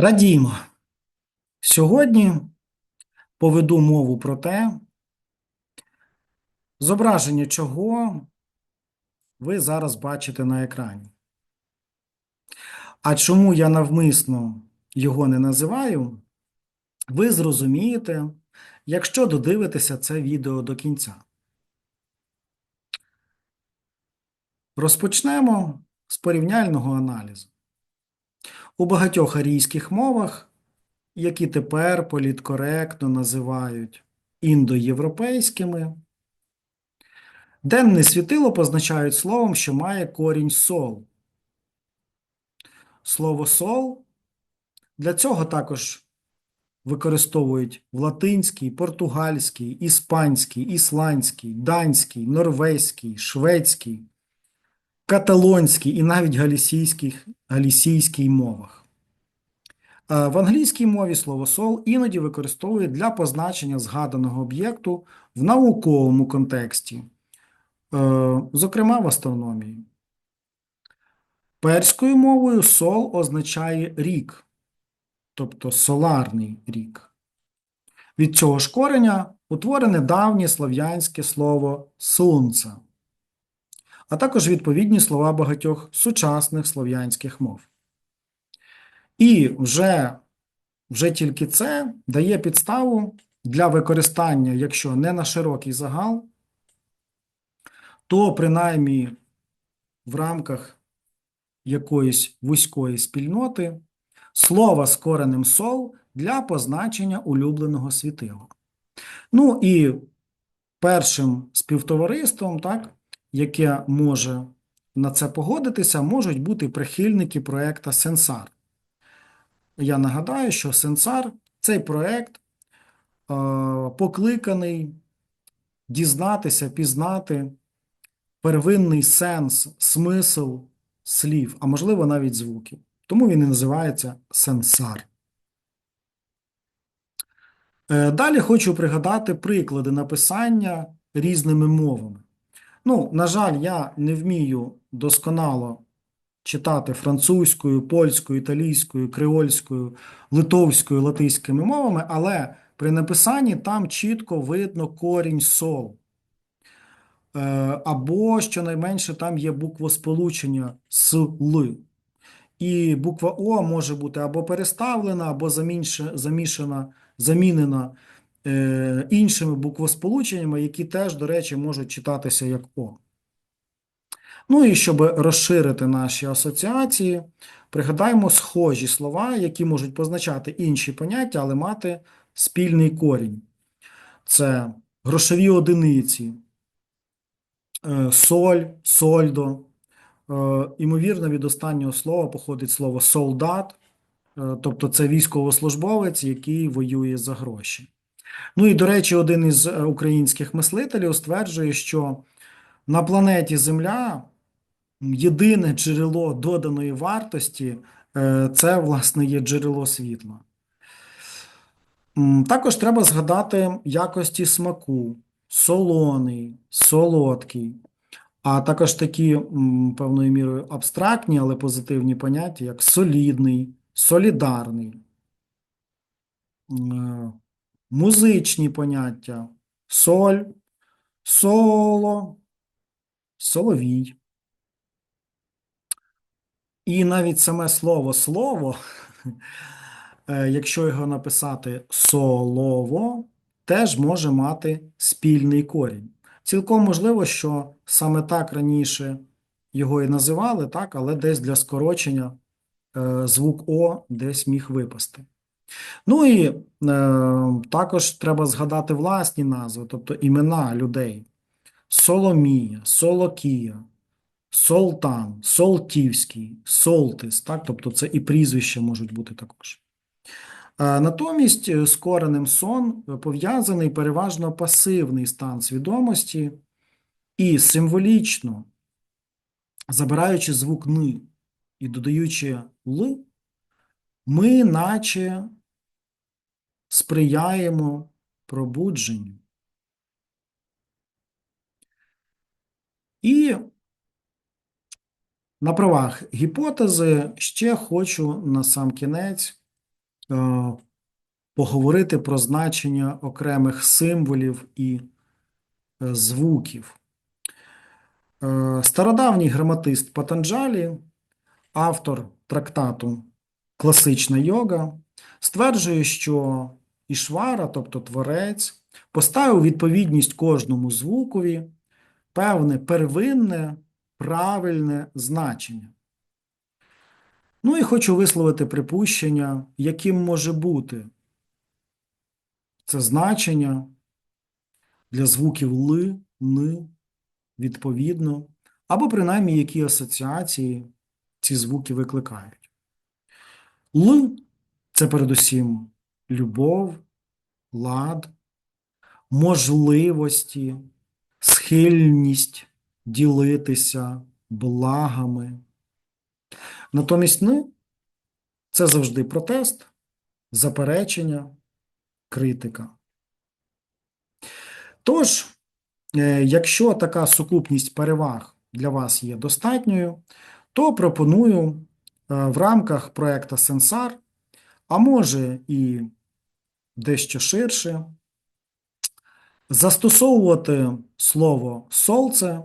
Радіємо. Сьогодні поведу мову про те, зображення чого ви зараз бачите на екрані. А чому я навмисно його не називаю, ви зрозумієте, якщо додивитеся це відео до кінця. Розпочнемо з порівняльного аналізу. У багатьох арійських мовах, які тепер політкоректно називають індоєвропейськими, денне світило позначають словом, що має корінь сол. Слово сол для цього також використовують в латинській, португальській, іспанській, ісландській, данській, норвезькій, шведській, каталонській і навіть галісійських, галісійській мовах. Е, В англійській мові слово сол іноді використовують для позначення згаданого об'єкту в науковому контексті, е, зокрема в астрономії. Перською мовою сол означає рік, тобто соларний рік. Від цього ж кореня утворене давнє слов'янське слово сонце, а також відповідні слова багатьох сучасних слов'янських мов. І вже, вже тільки це дає підставу для використання, якщо не на широкий загал, то принаймні в рамках якоїсь вузької спільноти слова з коренем сол для позначення улюбленого світила. Ну і першим співтовариством, так, яке може на це погодитися, можуть бути прихильники проекта Сенсар. Я нагадаю, що Сенсар цей проект е, покликаний дізнатися, пізнати первинний сенс, смисл слів, а можливо навіть звуків. Тому він і називається Сенсар. Е, Далі хочу пригадати приклади написання різними мовами. Ну, на жаль, я не вмію досконало читати французькою, польською, італійською, креольською, литовською, латиськими мовами, але при написанні там чітко видно корінь сол. Е, Або, щонайменше, там є буквосполучення с л. І буква О може бути або переставлена, або замішана, замінена іншими буквосполученнями, які теж, до речі, можуть читатися як О. Ну і щоб розширити наші асоціації, пригадаємо схожі слова, які можуть позначати інші поняття, але мати спільний корінь. Це грошові одиниці, е, соль, сольдо. Е, Імовірно, від останнього слова походить слово солдат, е, тобто це військовослужбовець, який воює за гроші. Ну і, до речі, один із е, українських мислителів стверджує, що на планеті Земля єдине джерело доданої вартості е, це, власне, є джерело світла. Також треба згадати якості смаку: солоний, солодкий, а також такі певною мірою абстрактні, але позитивні поняття, як солідний, солідарний, М, музичні поняття, соль, соло, соловій. І навіть саме слово слово, е, якщо його написати солово, теж може мати спільний корінь. Цілком можливо, що саме так раніше його і називали, так, але десь для скорочення е, звук О десь міг випасти. Ну і е, також треба згадати власні назви, тобто імена людей: Соломія, Солокія. Солтан, Солтівський, Солтис, так? Тобто це і прізвища можуть бути також. Е, Натомість е, з коренем сон пов'язаний переважно пасивний стан свідомості і символічно, забираючи звук «ни» і додаючи «л», ми наче сприяємо пробудженню. І на правах гіпотези ще хочу на сам кінець е, поговорити про значення окремих символів і е, звуків. Е, Стародавній граматист Патанджалі, автор трактату Класична йога, стверджує, що Ішвара, тобто творець, поставив відповідність кожному звукові певне первинне, правильне значення. Ну і хочу висловити припущення, яким може бути це значення для звуків ли, ни, відповідно, або принаймні які асоціації ці звуки викликають. Л це передусім любов, лад, можливості, схильність ділитися благами. Натомість ни це завжди протест, заперечення, критика. Тож, е, якщо така сукупність переваг для вас є достатньою, то пропоную в рамках проекта Сенсар, а може і дещо ширше, застосовувати слово солце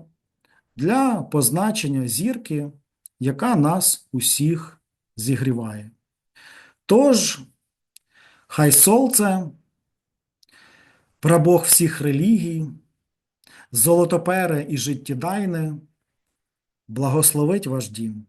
для позначення зірки, яка нас усіх зігріває. Тож, хай солце, прабог всіх релігій, золотопере і життєдайне, благословить ваш дім.